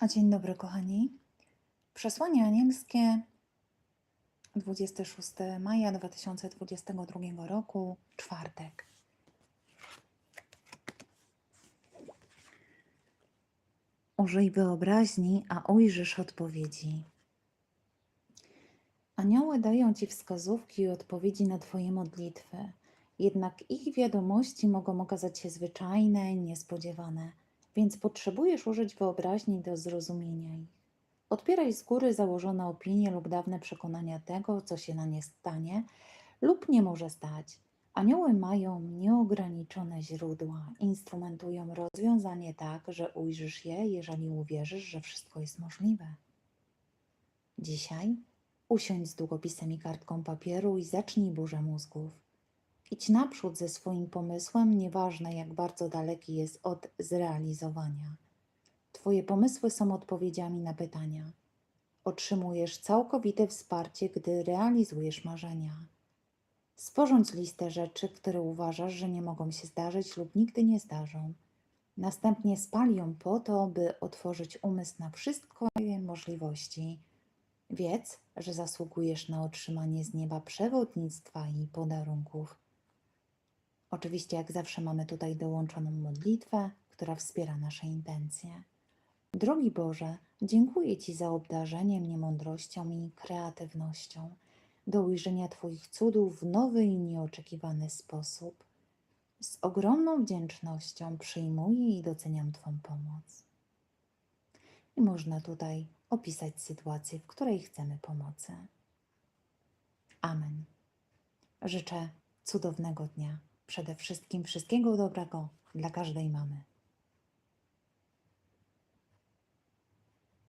A dzień dobry, kochani. Przesłanie anielskie 26 maja 2022 roku, czwartek. Użyj wyobraźni, a ujrzysz odpowiedzi. Anioły dają Ci wskazówki i odpowiedzi na Twoje modlitwy, jednak ich wiadomości mogą okazać się zwyczajne niespodziewane, więc potrzebujesz użyć wyobraźni do zrozumienia ich. Odpieraj z góry założone opinie lub dawne przekonania tego, co się na nie stanie lub nie może stać. Anioły mają nieograniczone źródła, instrumentują rozwiązanie tak, że ujrzysz je, jeżeli uwierzysz, że wszystko jest możliwe. Dzisiaj usiądź z długopisem i kartką papieru i zacznij burzę mózgów. Idź naprzód ze swoim pomysłem, nieważne jak bardzo daleki jest od zrealizowania. Twoje pomysły są odpowiedziami na pytania. Otrzymujesz całkowite wsparcie, gdy realizujesz marzenia. Sporządź listę rzeczy, które uważasz, że nie mogą się zdarzyć lub nigdy nie zdarzą. Następnie spal ją po to, by otworzyć umysł na wszystkie możliwości. Wiedz, że zasługujesz na otrzymanie z nieba przewodnictwa i podarunków. Oczywiście, jak zawsze, mamy tutaj dołączoną modlitwę, która wspiera nasze intencje. Drogi Boże, dziękuję Ci za obdarzenie mnie mądrością i kreatywnością do ujrzenia Twoich cudów w nowy i nieoczekiwany sposób. Z ogromną wdzięcznością przyjmuję i doceniam Twą pomoc. I można tutaj opisać sytuację, w której chcemy pomocy. Amen. Życzę cudownego dnia. Przede wszystkim wszystkiego dobrego dla każdej mamy.